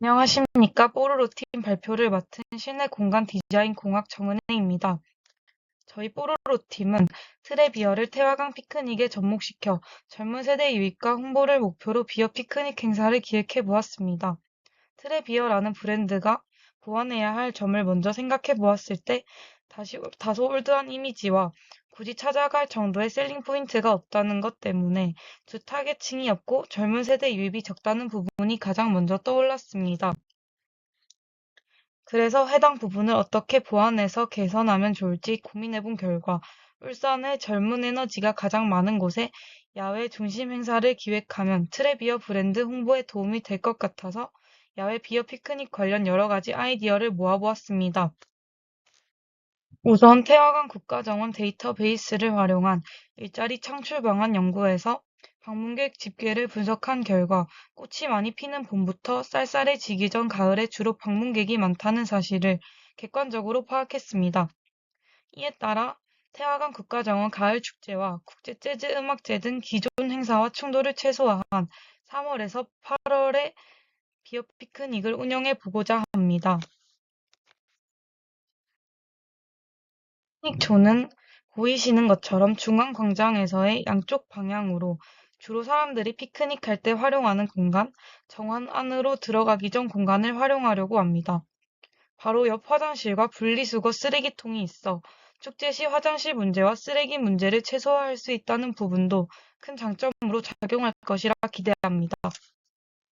안녕하십니까. 뽀로로 팀 발표를 맡은 실내 공간 디자인 공학 정은혜입니다. 저희 뽀로로 팀은 트레비어를 태화강 피크닉에 접목시켜 젊은 세대 유입과 홍보를 목표로 비어 피크닉 행사를 기획해 보았습니다. 트레비어라는 브랜드가 보완해야 할 점을 먼저 생각해 보았을 때 다시, 다소 올드한 이미지와 굳이 찾아갈 정도의 셀링 포인트가 없다는 것 때문에 주 타겟층이 없고 젊은 세대 유입이 적다는 부분이 가장 먼저 떠올랐습니다. 그래서 해당 부분을 어떻게 보완해서 개선하면 좋을지 고민해본 결과 울산의 젊은 에너지가 가장 많은 곳에 야외 중심 행사를 기획하면 트레비어 브랜드 홍보에 도움이 될 것 같아서 야외 비어 피크닉 관련 여러 가지 아이디어를 모아보았습니다. 우선 태화강 국가정원 데이터베이스를 활용한 일자리 창출 방안 연구에서 방문객 집계를 분석한 결과 꽃이 많이 피는 봄부터 쌀쌀해지기 전 가을에 주로 방문객이 많다는 사실을 객관적으로 파악했습니다. 이에 따라 태화강 국가정원 가을 축제와 국제 재즈 음악제 등 기존 행사와 충돌을 최소화한 3월에서 8월에 비어 피크닉을 운영해 보고자 합니다. 피크닉존은 보이시는 것처럼 중앙 광장에서의 양쪽 방향으로 주로 사람들이 피크닉 할 때 활용하는 공간, 정원 안으로 들어가기 전 공간을 활용하려고 합니다. 바로 옆 화장실과 분리수거 쓰레기통이 있어 축제 시 화장실 문제와 쓰레기 문제를 최소화할 수 있다는 부분도 큰 장점으로 작용할 것이라 기대합니다.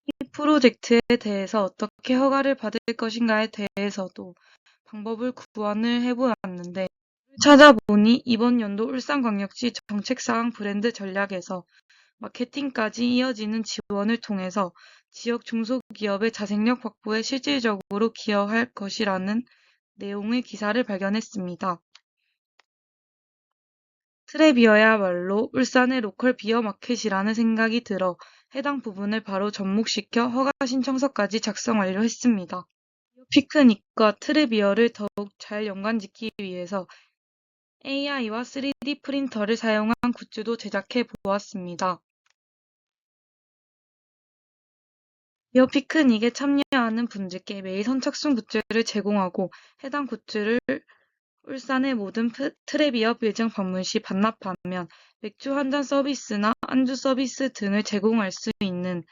이 프로젝트에 대해서 어떻게 허가를 받을 것인가에 대해서도 방법을 구안을 해보았는데 찾아보니 이번 연도 울산광역시 정책사항 브랜드 전략에서 마케팅까지 이어지는 지원을 통해서 지역 중소기업의 자생력 확보에 실질적으로 기여할 것이라는 내용의 기사를 발견했습니다. 트레비어야말로 울산의 로컬 비어 마켓이라는 생각이 들어 해당 부분을 바로 접목시켜 허가 신청서까지 작성 완료했습니다. 피크닉과 트레비어를 더욱 잘 연관짓기 위해서 AI와 3D 프린터를 사용한 굿즈도 제작해 보았습니다. 비어 피크닉에 참여하는 분들께 매일 선착순 굿즈를 제공하고 해당 굿즈를 울산의 모든 트레비어 빌딩 방문 시 반납하면 맥주 한 잔 서비스나 안주 서비스 등을 제공할 수 있는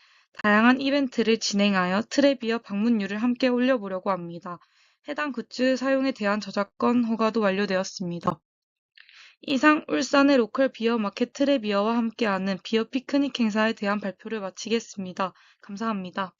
다양한 이벤트를 진행하여 트레비어 방문율을 함께 올려보려고 합니다. 해당 굿즈 사용에 대한 저작권 허가도 완료되었습니다. 이상 울산의 로컬 비어 마켓 트레비어와 함께하는 비어 피크닉 행사에 대한 발표를 마치겠습니다. 감사합니다.